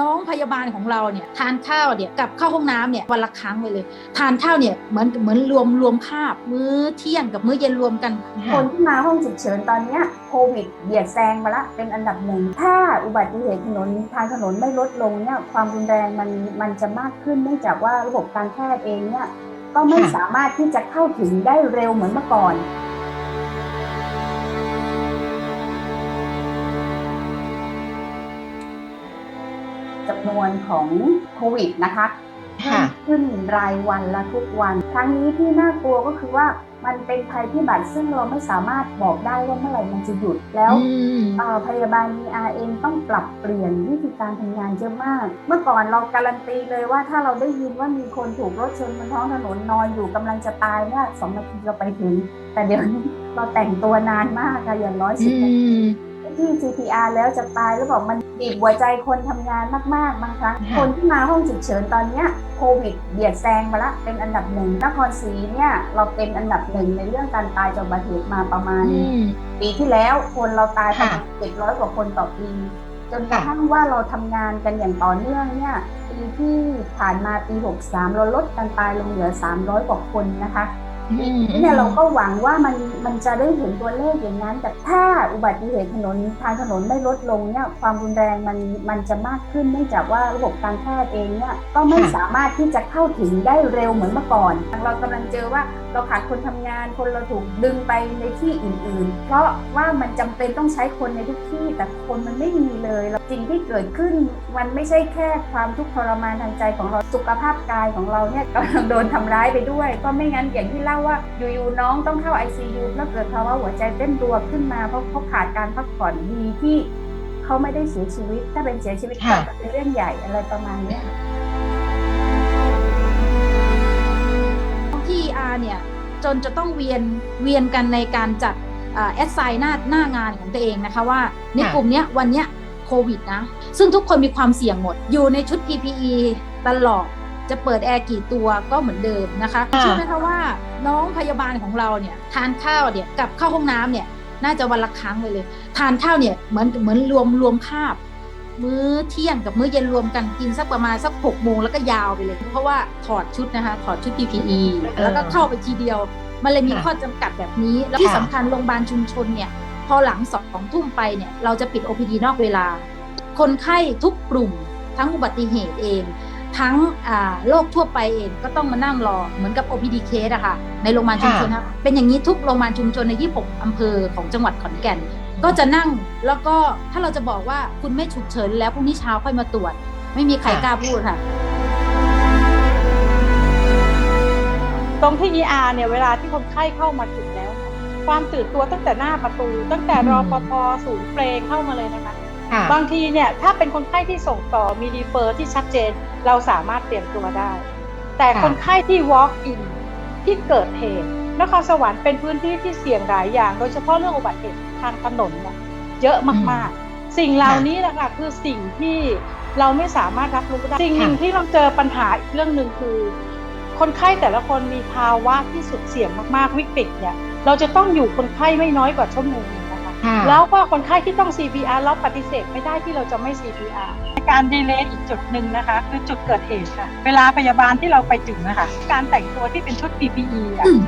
น้องพยาบาลของเราเนี่ยทานข้าวเนี่ยกับเข้าห้องน้ำเนี่ยวันละครั้งไปเลย ทานข้าวเนี่ยเหมือนเหมือนรวมรวมคาบมื้อเที่ยงกับมื้อเย็นรวมกัน คนที่มาห้องฉุกเฉินตอนเนี้ยโควิดเบียดแซงมาละเป็นอันดับหนึ่ง ถ้าอุบัติเหตุถนนทางถนนไม่ลดลงเนี่ยความรุนแรงมันมันจะมากขึ้นเนื่องจากว่าระบบการแพทย์เองเนี่ยก็ไม่ค่ะสามารถที่จะเข้าถึงได้เร็วเหมือนเมื่อก่อน จำนวนของโควิดนะคะเพิ่ค่ะมขึ้นรายวันละทุกวัน ครั้งนี้ที่น่ากลัวก็คือว่ามันเป็นภัยพิบัติซึ่งเราไม่สามารถบอกได้ว่าเมื่อไหร่มันจะหยุดแล้วอืมเอ่อพยาบาล ER เองต้องปรับเปลี่ยนวิธีการทำงานเยอะมาก เมื่อก่อนเราการันตีเลยว่าถ้าเราได้ยินว่ามีคนถูกรถชนบนท้องถนนนอนอยู่กำลังจะตายเนี่ยสองนาทีเราไปถึง แต่เดี๋ยวนี้เราแต่งตัวนานมากค่ะอย่างน้อยสิอืบนาทีมที่ CPR แล้วจะตายแล้วบอกมัน บีบหัวใจคนทำงานมาก ๆ บางครั้งค่ะคนที่มาห้องฉุกเฉินตอนเนี้ยโควิดเบียดแซงมาละเป็นอันดับหนึ่งนครศรีเนี่ยเราเป็นอันดับหนึ่งในเรื่องการตายจากอุบัติเหตุมาประมาณอืมปีที่แล้วคนเราตายประมาณค่ะเจ็ดร้อยกว่าคนต่อปี จนกระทั่งว่าเราทำงานกันอย่างต่อเนื่องเนี่ยปีที่ผ่านมาปี 63 เราลดการตายลงเหลือ 300 กว่าคนนะคะอืมนี่ เนี่ยเราก็หวังว่ามันมันจะได้เห็นตัวเลขอย่างนั้น แต่ถ้าอุบัติเหตุถนนทางถนนไม่ลดลงเนี่ยความรุนแรงมันมันจะมากขึ้นเนื่องจากว่าระบบการแพทย์เองเนี่ยก็ไม่สามารถที่จะเข้าถึงได้เร็วเหมือนเมื่อก่อน เรากำลังเจอว่าเราขาดคนทำงาน คนเราถูกดึงไปในที่อื่น ๆ เพราะว่ามันจำเป็นต้องใช้คนในทุกที่แต่คนมันไม่มีเลยสิ่งที่เกิดขึ้นมันไม่ใช่แค่ความทุกข์ทรมานทางใจของเราสุขภาพกายของเราเนี่ยกำลังโดนทำร้ายไปด้วย ก็ไม่งั้นอย่างที่เล่าว่าอยู่ๆน้องต้องเข้า ICU แล้วเกิดภาวะหัวใจเต้นรัวขึ้นมาเพราะเขาขาดการพักผ่อนดีที่เขาไม่ได้เสียชีวิต ถ้าเป็นเสียชีวิตค่ะก็เป็นเรื่องใหญ่อะไรประมาณเนี้ยที่ R เนี่ยจนจะต้องเวียนเวียนกันในการจัดแอดไซน์หน้าหน้างานของตัวเองนะคะว่าในค่ะกลุ่มเนี้ยวันเนี้ย โควิดนะ ซึ่งทุกคนมีความเสี่ยงหมด อยู่ในชุด PPE ตลอด จะเปิดแอร์กี่ตัวก็เหมือนเดิมนะคะค่ะเชื่อไหมคะว่าน้องพยาบาลของเราเนี่ยทานข้าวเนี่ยกับเข้าห้องน้ำเนี่ยน่าจะวันละครั้งไปเลย ทานข้าวเนี่ยเหมือนเหมือนรวมรวมคาบ มื้อเที่ยงกับมื้อเย็นรวมกันกินสักประมาณสักหกโมงแล้วก็ยาวไปเลย เพราะว่าถอดชุดนะคะ ถอดชุด PPE แล้วก็เข้าไปทีเดียว มันเลยมีค่ะข้อจำกัดแบบนี้ แล้วที่ค่ะสำคัญโรงพยาบาลชุมชนเนี่ย พอหลังสองทุ่มไปเนี่ยเราจะปิด OPD นอกเวลา คนไข้ทุกกลุ่ม ทั้งอุบัติเหตุเอง ทั้งอ่าโรคทั่วไปเองก็ต้องมานั่งรอเหมือนกับ OPD case อะค่ะในโรงพยาบาลชุมชนนะเป็นอย่างนี้ทุกโรงพยาบาลชุมชนใน 26 อำเภอของจังหวัดขอนแก่น ก็จะนั่งแล้วก็ถ้าเราจะบอกว่าคุณไม่ฉุกเฉินแล้วพรุ่งนี้เช้าค่อยมาตรวจ ไม่มีใครค่ะกล้าพูดค่ะตรงที่ ER เนี่ยเวลาที่คนไข้เข้ามาถึงแล้วเนี่ย ความตื่นตัวตั้งแต่หน้าประตู ตั้งแต่อืมรอปภศูนย์เปลงเข้ามาเลยนะคะค่ะบางทีเนี่ยถ้าเป็นคนไข้ที่ส่งต่อมีรีเฟอร์ที่ชัดเจน เราสามารถเตรียมตัวได้ แต่ค่ะคนไข้ที่ walk in ที่เกิดเหตุนครสวรรค์เป็นพื้นที่ที่เสี่ยงหลายอย่าง โดยเฉพาะเรื่องอุบัติเหตุทางถนนเนี่ยเยอะมากๆ สิ่งเหล่านี้แหละค่ะคือสิ่งที่เราไม่สามารถรับรู้ได้สิ่งหนึ่งที่เราเจอปัญหาอีกเรื่องหนึ่งคือ คนไข้แต่ละคนมีภาวะที่สุดเสี่ยงมากๆวิกฤตเนี่ย เราจะต้องอยู่คนไข้ไม่น้อยกว่าชั่วโมงหนึ่งนะคะค่ะแล้วก็คนไข้ที่ต้อง CPR เราปฏิเสธไม่ได้ที่เราจะไม่ CPR การดีเลย์อีกจุดหนึ่งนะคะ คือจุดเกิดเหตุค่ะ เวลาพยาบาลที่เราไปถึงนะคะการแต่งตัวที่เป็นชุด PPE อะอืม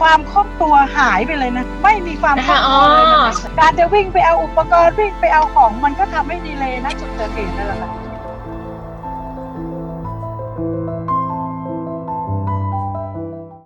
ความคล่องตัวหายไปเลยนะ ไม่มีความคล่องตัวเลยอ๋นะอคะการจะวิ่งไปเอาอุปกรณ์วิ่งไปเอาของมันก็ทำให้ดีเลย์นะจุดเกิดเหตุนั่นแหละค่ะ